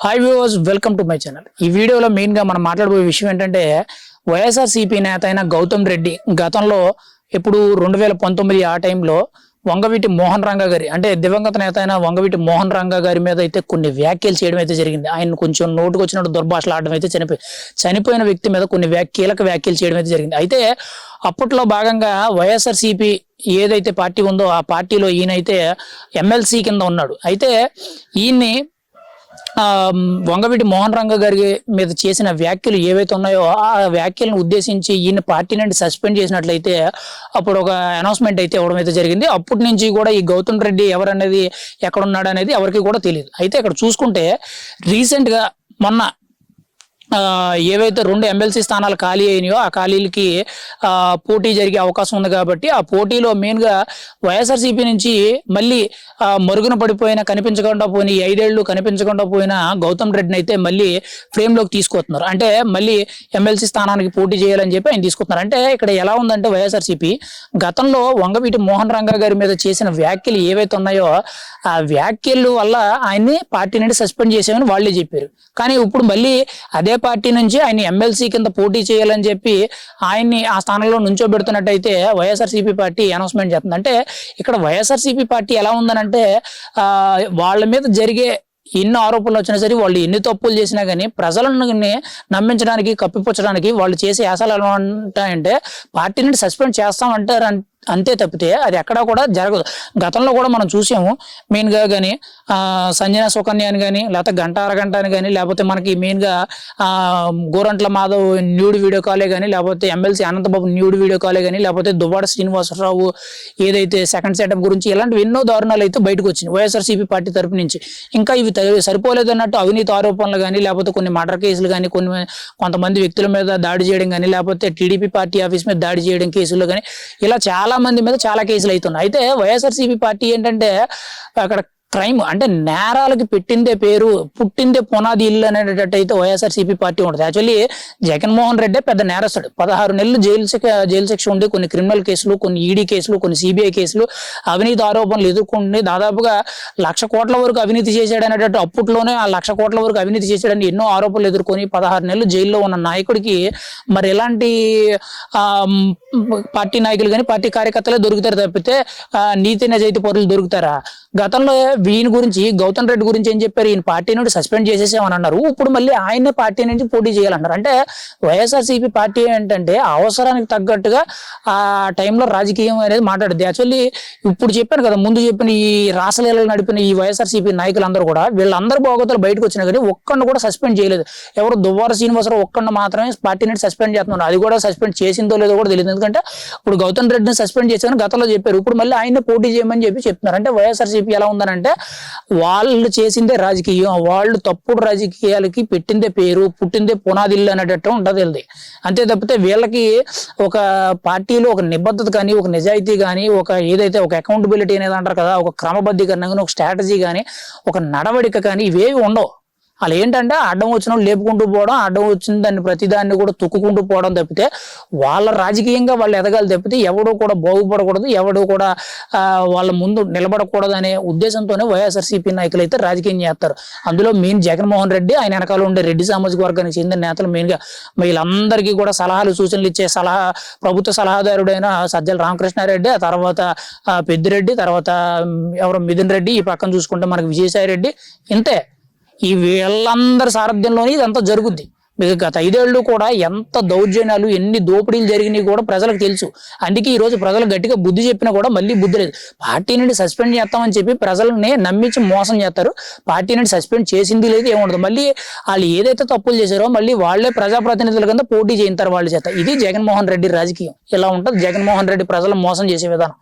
Hi viewers welcome to my channel ఈ వీడియోలో మెయిన్గా మనం మాట్లాడబోయే విషయం ఏంటంటే వైఎస్ఆర్సీపీ నేత అయిన గౌతమ్ రెడ్డి గతంలో ఇప్పుడు రెండు వేల పంతొమ్మిది ఆ టైంలో వంగవీటి మోహన్ రంగా గారి అంటే దివంగత నేత అయిన వంగవీటి మోహన్ రంగా గారి మీద అయితే కొన్ని వ్యాఖ్యలు చేయడం అయితే జరిగింది. ఆయన కొంచెం నోటుకు వచ్చినట్టు దుర్భాషలు ఆడడం అయితే చనిపోయి చనిపోయిన వ్యక్తి మీద కొన్ని వ్యాక్ కీలక వ్యాఖ్యలు చేయడం అయితే జరిగింది. అయితే అప్పట్లో భాగంగా వైఎస్ఆర్సీపీ ఏదైతే పార్టీ ఉందో ఆ పార్టీలో ఈయనైతే ఎమ్మెల్సీ కింద ఉన్నాడు. అయితే ఈయన్ని వంగవీటి మోహన్ రంగ గారి మీద చేసిన వ్యాఖ్యలు ఏవైతే ఉన్నాయో ఆ వ్యాఖ్యలను ఉద్దేశించి ఈయన పార్టీ నుండి సస్పెండ్ చేసినట్లయితే అప్పుడు ఒక అనౌన్స్మెంట్ అయితే ఇవ్వడం అయితే జరిగింది. అప్పటి నుంచి కూడా ఈ గౌతమ్ రెడ్డి ఎవరనేది ఎక్కడ ఉన్నాడు అనేది ఎవరికి కూడా తెలియదు అయితే ఇక్కడ చూసుకుంటే రీసెంట్గా మొన్న ఏవైతే రెండు ఎమ్మెల్సీ స్థానాలు ఖాళీ అయినాయో ఆ ఖాళీలకి ఆ, పోటీ జరిగే అవకాశం ఉంది కాబట్టి ఆ పోటీలో మెయిన్గా వైఎస్ఆర్సీపీ నుంచి మళ్ళీ ఆ, మరుగున పడిపోయిన కనిపించకుండా పోయిన ఐదేళ్ళు కనిపించకుండా పోయిన గౌతమ్ రెడ్డిని అయితే మళ్ళీ ఫ్రేమ్లోకి తీసుకొస్తున్నారు. అంటే మళ్ళీ ఎమ్మెల్సీ స్థానానికి పోటీ చేయాలని చెప్పి ఆయన తీసుకొస్తున్నారు. అంటే ఇక్కడ ఎలా ఉందంటే వైఎస్ఆర్సీపీ గతంలో వంగవీటి మోహన్ రంగా గారి మీద చేసిన వ్యాఖ్యలు ఏవైతే ఉన్నాయో ఆ వ్యాఖ్యలు వల్ల ఆయన్ని పార్టీ నుండి సస్పెండ్ చేసామని వాళ్ళే చెప్పారు. కానీ ఇప్పుడు మళ్ళీ అదే పార్టీ నుంచి ఆయన ఎమ్మెల్సీ కింద పోటీ చేయాలని చెప్పి ఆయన్ని ఆ స్థానంలో నుంచోబెడుతున్నట్టయితే వైఎస్ఆర్సీపీ పార్టీ అనౌన్స్మెంట్ చేస్తుంది. అంటే ఇక్కడ వైఎస్ఆర్సీపీ పార్టీ ఎలా ఉందనంటే ఆ, వాళ్ళ మీద జరిగే ఎన్ని ఆరోపణలు వచ్చినా సరే వాళ్ళు ఎన్ని తప్పులు చేసినా కానీ ప్రజలను నమ్మించడానికి కప్పిపుచ్చడానికి వాళ్ళు చేసే యాసాలు ఎలా ఉంటాయంటే పార్టీ నుండి సస్పెండ్ చేస్తామంటారు అంతే తప్పితే అది ఎక్కడా కూడా జరగదు. గతంలో కూడా మనం చూసాము మెయిన్గా కానీ సంజన సుకన్య అని కానీ లేకపోతే గంట అరగంట అని కానీ లేకపోతే మనకి మెయిన్గా ఆ, గోరంట్ల మాధవ్ న్యూడ్ వీడియో కాలే కానీ లేకపోతే ఎమ్మెల్సీ అనంతబాబు న్యూడ్ వీడియో కాలే కానీ లేకపోతే దువ్వాడ శ్రీనివాసరావు ఏదైతే సెకండ్ సెటప్ గురించి ఇలాంటివి ఎన్నో దారుణాలు అయితే బయటకు వచ్చినాయి వైఎస్ఆర్సీపీ పార్టీ తరపు నుంచి. ఇంకా ఇవి సరిపోలేదు అన్నట్టు అవినీతి ఆరోపణలు కానీ లేకపోతే కొన్ని మర్డర్ కేసులు కానీ కొన్ని కొంతమంది వ్యక్తుల మీద దాడి చేయడం కానీ లేకపోతే టీడీపీ పార్టీ ఆఫీస్ మీద దాడి చేయడం కేసులు కానీ ఇలా చాలా మంది మీద చాలా కేసులు అవుతున్నాయి. అయితే వైఎస్ఆర్సీపీ పార్టీ ఏంటంటే అక్కడ క్రైమ్ అంటే నేరాలకి పెట్టిందే పేరు పుట్టిందే పునాది ఇల్లు అనేటట్టు అయితే వైఎస్ఆర్సీపీ పార్టీ ఉంటుంది. యాక్చువల్లీ జగన్మోహన్ రెడ్డి పెద్ద నేరస్తుడు. పదహారు నెలలు జైలు శిక్ష జైలు శిక్ష ఉండి కొన్ని క్రిమినల్ కేసులు కొన్ని ఈడీ కేసులు కొన్ని సిబిఐ కేసులు అవినీతి ఆరోపణలు ఎదుర్కొని దాదాపుగా లక్ష కోట్ల వరకు అవినీతి చేశాడు అనేటట్టు అప్పట్లోనే ఆ లక్ష కోట్ల వరకు అవినీతి చేశాడని ఎన్నో ఆరోపణలు ఎదుర్కొని పదహారు నెలలు జైల్లో ఉన్న నాయకుడికి మరి ఎలాంటి పార్టీ నాయకులు కానీ పార్టీ కార్యకర్తలే దొరుకుతారు తప్పితే నీతి నిజాయితీ పౌరులు దొరుకుతారా? గతంలో వీని గురించి గౌతమ్ రెడ్డి గురించి ఏం చెప్పారు? ఈయన పార్టీ నుండి సస్పెండ్ చేసేసామని అన్నారు. ఇప్పుడు మళ్ళీ ఆయనే పార్టీ నుంచి పోటీ చేయాలన్నారు. అంటే వైఎస్ఆర్సీపీ పార్టీ ఏంటంటే అవసరానికి తగ్గట్టుగా ఆ టైంలో రాజకీయం అనేది మాట్లాడుద్ది. యాక్చువల్లీ ఇప్పుడు చెప్పాను కదా ముందు చెప్పిన ఈ రాసలీలలు నడిపిన ఈ వైఎస్ఆర్సీపీ నాయకులందరూ కూడా వీళ్ళందరూ బాగోతలు బయటకు వచ్చినా కానీ ఒక్కడిని కూడా సస్పెండ్ చేయలేదు. ఎవరు దువ్వార శ్రీనివాసరావు ఒక్కడిని మాత్రమే పార్టీ నుండి సస్పెండ్ చేస్తున్నారు. అది కూడా సస్పెండ్ చేసిందో లేదో కూడా తెలియదు. ఎందుకంటే ఇప్పుడు గౌతమ్ రెడ్డిని సస్పెండ్ చేశారని గతంలో చెప్పారు. ఇప్పుడు మళ్ళీ ఆయన్ని పోటీ చేయమని చెప్పి చెప్తున్నారు. అంటే వైఎస్ఆర్సీపీ ఎలా ఉందనంటే వాళ్ళు చేసిందే రాజకీయం వాళ్ళు తప్పుడు రాజకీయాలకి పెట్టిందే పేరు పుట్టిందే పునాదిల్లు అనేటట్టు ఉంటుంది వీళ్ళది. అంతే తప్పితే వీళ్ళకి ఒక పార్టీలో ఒక నిబద్ధత కానీ ఒక నిజాయితీ కానీ ఒక ఏదైతే ఒక అకౌంటబిలిటీ అనేది అంటారు కదా ఒక క్రమబద్ధీకరణ కానీ ఒక స్ట్రాటజీ కానీ ఒక నడవడిక కానీ ఇవేవి ఉండవు. వాళ్ళు ఏంటంటే అడ్డం వచ్చిన వాళ్ళు లేపుకుంటూ పోవడం అడ్డం వచ్చిన దాన్ని ప్రతిదాన్ని కూడా తొక్కుకుంటూ పోవడం తప్పితే వాళ్ళ రాజకీయంగా వాళ్ళు ఎదగాలి తప్పితే ఎవడో కూడా బాగుపడకూడదు ఎవడో కూడా వాళ్ళ ముందు నిలబడకూడదు అనే ఉద్దేశంతోనే వైఎస్ఆర్సీపీ నాయకులు అయితే రాజకీయం చేస్తారు. అందులో మెయిన్ జగన్మోహన్ రెడ్డి ఆయన వెనకాల ఉండే రెడ్డి సామాజిక వర్గానికి చెందిన నేతలు మెయిన్గా వీళ్ళందరికీ కూడా సలహాలు సూచనలు ఇచ్చే సలహా ప్రభుత్వ సలహాదారుడైన సజ్జల రామకృష్ణారెడ్డి ఆ తర్వాత పెద్దిరెడ్డి తర్వాత ఎవరు మిథున్ రెడ్డి ఈ పక్కన చూసుకుంటే మనకి విజయసాయి రెడ్డి ఇంతే. ఈ వీళ్ళందరి సారథ్యంలోనే ఇదంతా జరుగుద్ది. మీకు గత ఐదేళ్ళు కూడా ఎంత దౌర్జన్యాలు ఎన్ని దోపిడీలు జరిగినాయి కూడా ప్రజలకు తెలుసు. అందుకే ఈరోజు ప్రజలు గట్టిగా బుద్ధి చెప్పినా కూడా మళ్ళీ బుద్ధి లేదు. పార్టీ నుండి సస్పెండ్ చేస్తామని చెప్పి ప్రజల్ని నమ్మించి మోసం చేస్తారు. పార్టీ నుండి సస్పెండ్ చేసింది లేదు ఏముండదు. మళ్ళీ వాళ్ళు ఏదైతే తప్పులు చేశారో మళ్ళీ వాళ్ళే ప్రజాప్రతినిధుల కింద పోటీ చేయించారు వాళ్ళు చేత. ఇది జగన్మోహన్ రెడ్డి రాజకీయం. ఇలా ఉంటుంది జగన్మోహన్ రెడ్డి ప్రజలను మోసం చేసే విధానం.